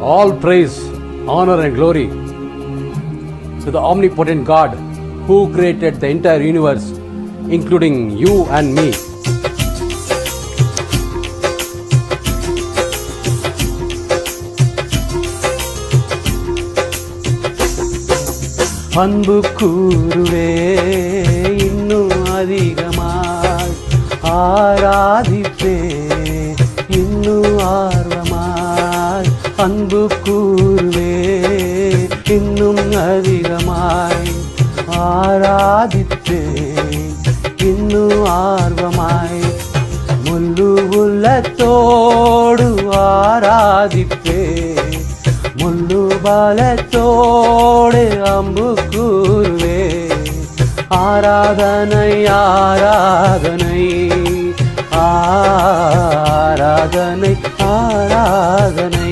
All praise, honor, and glory to the omnipotent God who created the entire universe, including you and me. அன்பு கூறுவே இன்னும் அதிகமாய் ஆராதிப்பே அன்பு கூறுவே இன்னும் அதிகமாய் ஆராதித்தே இன்னும் ஆர்வமாய் முள்ளு உள்ளத்தோடு ஆராதிப்பே. முள்ளு பலத்தோடு அம்பு கூறுவே ஆராதனை ஆராதனை ஆராதனை ஆராதனை.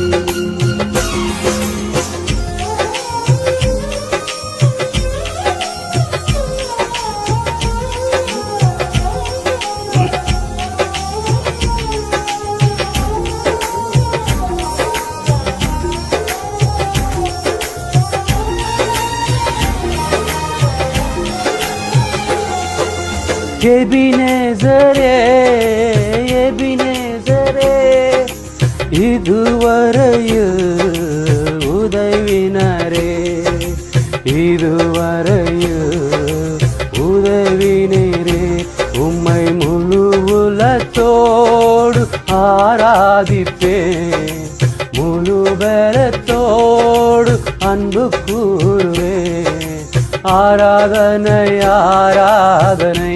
எபினேசரே எபினேசரே இதுவரையில் உதவினரே இதுவரையில் உதவினரே உம்மை முழு உலத்தோடு ஆராதிப்பேன் முழு பலத்தோடு அன்பு கூறுவேன் ஆராதனை ஆராதனை